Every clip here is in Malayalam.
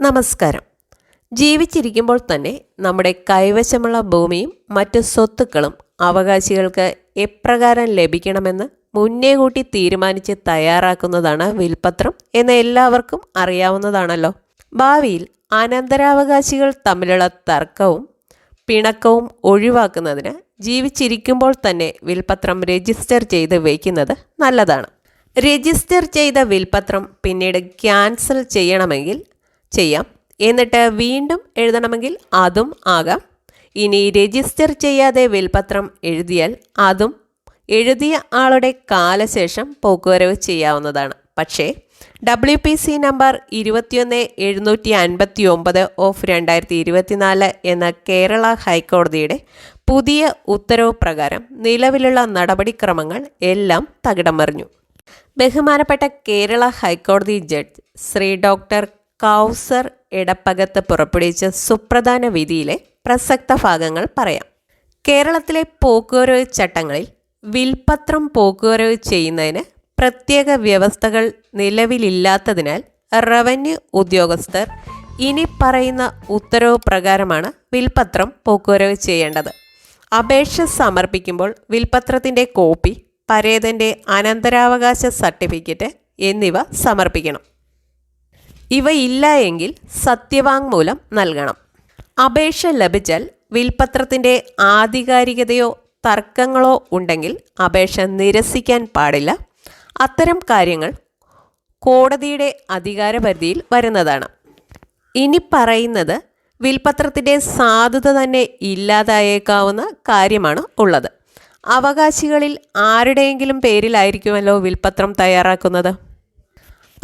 നമസ്കാരം. ജീവിച്ചിരിക്കുമ്പോൾ തന്നെ നമ്മുടെ കൈവശമുള്ള ഭൂമിയും മറ്റ് സ്വത്തുക്കളും അവകാശികൾക്ക് എപ്രകാരം ലഭിക്കണമെന്ന് മുന്നേ കൂട്ടി തീരുമാനിച്ച് തയ്യാറാക്കുന്നതാണ് വിൽപത്രം എന്ന് എല്ലാവർക്കും അറിയാവുന്നതാണല്ലോ. ഭാവിയിൽ അനന്തരാവകാശികൾ തമ്മിലുള്ള തർക്കവും പിണക്കവും ഒഴിവാക്കുന്നതിന് ജീവിച്ചിരിക്കുമ്പോൾ തന്നെ വിൽപത്രം രജിസ്റ്റർ ചെയ്ത് വയ്ക്കുന്നത് നല്ലതാണ്. രജിസ്റ്റർ ചെയ്ത വിൽപത്രം പിന്നീട് ക്യാൻസൽ ചെയ്യണമെങ്കിൽ ചെയ്യാം. എന്നിട്ട് വീണ്ടും എഴുതണമെങ്കിൽ അതും ആകാം. ഇനി രജിസ്റ്റർ ചെയ്യാതെ വിൽപത്രം എഴുതിയാൽ അതും. എഴുതിയ ആളുടെ കാലശേഷം പോക്കുവരവ് ചെയ്യാവുന്നതാണ്. പക്ഷേ ഡബ്ല്യു പി സി നമ്പർ ഇരുപത്തിയൊന്ന് എഴുന്നൂറ്റി അൻപത്തി ഒമ്പത് ഓഫ് രണ്ടായിരത്തി ഇരുപത്തിനാല് എന്ന കേരള ഹൈക്കോടതിയുടെ പുതിയ ഉത്തരവ് പ്രകാരം നിലവിലുള്ള നടപടിക്രമങ്ങൾ എല്ലാം തകിടം മറിഞ്ഞു. ബഹുമാനപ്പെട്ട കേരള ഹൈക്കോടതി ജഡ്ജ് ശ്രീ ഡോക്ടർ കൗസർ എടപ്പകത്ത് പുറപ്പെടുവിച്ച സുപ്രധാന വിധിയിലെ പ്രസക്ത ഭാഗങ്ങൾ പറയാം. കേരളത്തിലെ പോക്കുവരവ് ചട്ടങ്ങളിൽ വിൽപത്രം പോക്കുവരവ് ചെയ്യുന്നതിന് പ്രത്യേക വ്യവസ്ഥകൾ നിലവിലില്ലാത്തതിനാൽ റവന്യൂ ഉദ്യോഗസ്ഥർ ഇനി പറയുന്ന ഉത്തരവ് പ്രകാരമാണ് വിൽപത്രം പോക്കുവരവ് ചെയ്യേണ്ടത്. അപേക്ഷ സമർപ്പിക്കുമ്പോൾ വിൽപത്രത്തിന്റെ കോപ്പി പരേതന്റെ അനന്തരാവകാശ സർട്ടിഫിക്കറ്റ് എന്നിവ സമർപ്പിക്കണം. ഇവ ഇല്ല എങ്കിൽ സത്യവാങ്മൂലം നൽകണം. അപേക്ഷ ലഭിച്ചാൽ വിൽപത്രത്തിന്റെ ആധികാരികതയോ തർക്കങ്ങളോ ഉണ്ടെങ്കിൽ അപേക്ഷ നിരസിക്കാൻ പാടില്ല. അത്തരം കാര്യങ്ങൾ കോടതിയുടെ അധികാരപരിധിയിൽ വരുന്നതാണ്. ഇനി പറയുന്നത് വിൽപത്രത്തിന്റെ സാധുത തന്നെ ഇല്ലാതായേക്കാവുന്ന കാര്യമാണ് ഉള്ളത്. അവകാശികളിൽ ആരുടെയെങ്കിലും പേരിലായിരിക്കുമല്ലോ വിൽപത്രം തയ്യാറാക്കുന്നത്?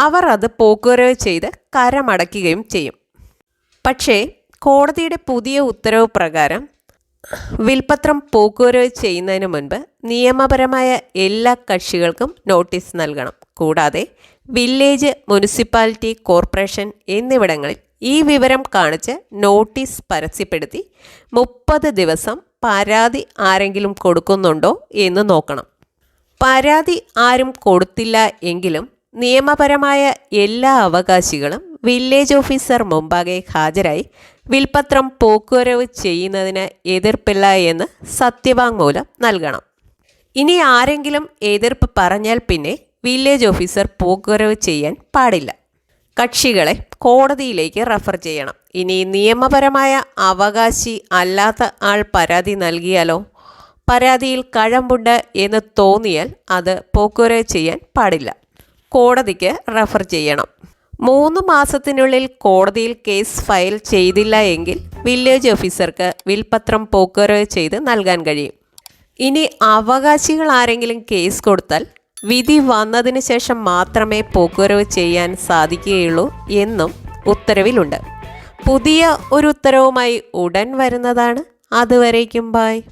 അവർ അത് പോക്കുവരവ് ചെയ്ത് കരമടയ്ക്കുകയും ചെയ്യും. പക്ഷേ കോടതിയുടെ പുതിയ ഉത്തരവ് പ്രകാരം വിൽപത്രം പോക്കുവരവ് ചെയ്യുന്നതിന് മുൻപ് നിയമപരമായ എല്ലാ കക്ഷികൾക്കും നോട്ടീസ് നൽകണം. കൂടാതെ വില്ലേജ് മുനിസിപ്പാലിറ്റി കോർപ്പറേഷൻ എന്നിവിടങ്ങളിൽ ഈ വിവരം കാണിച്ച് നോട്ടീസ് പരസ്യപ്പെടുത്തി മുപ്പത് ദിവസം പരാതി ആരെങ്കിലും കൊടുക്കുന്നുണ്ടോ എന്ന് നോക്കണം. പരാതി ആരും കൊടുത്തില്ല എങ്കിലും നിയമപരമായ എല്ലാ അവകാശികളും വില്ലേജ് ഓഫീസർ മുമ്പാകെ ഹാജരായി വിൽപത്രം പോക്കുവരവ് ചെയ്യുന്നതിന് എതിർപ്പില്ല എന്ന് സത്യവാങ്മൂലം നൽകണം. ഇനി ആരെങ്കിലും എതിർപ്പ് പറഞ്ഞാൽ പിന്നെ വില്ലേജ് ഓഫീസർ പോക്കുവരവ് ചെയ്യാൻ പാടില്ല. കക്ഷികളെ കോടതിയിലേക്ക് റഫർ ചെയ്യണം. ഇനി നിയമപരമായ അവകാശി അല്ലാത്ത ആൾ പരാതി നൽകിയാലോ? പരാതിയിൽ കഴമ്പുണ്ട് എന്ന് തോന്നിയാൽ അത് പോക്കുവരവ് ചെയ്യാൻ പാടില്ല. കോടതിക്ക് റെഫർ ചെയ്യണം. മൂന്ന് മാസത്തിനുള്ളിൽ കോടതിയിൽ കേസ് ഫയൽ ചെയ്തില്ല എങ്കിൽ വില്ലേജ് ഓഫീസർക്ക് വിൽപത്രം പോക്കറോ ചെയ്ത് നൽകാൻ കഴിയും. ഇനി അവകാശികൾ ആരെങ്കിലും കേസ് കൊടുത്താൽ വിധി വന്നതിന് ശേഷം മാത്രമേ പോക്കറോ ചെയ്യാൻ സാധിക്കുകയുള്ളൂ എന്നും ഉത്തരവിലുണ്ട്. പുതിയ ഒരു ഉത്തരവുമായി ഉടൻ വരുന്നതാണ്. അതുവരേക്കും ബായ്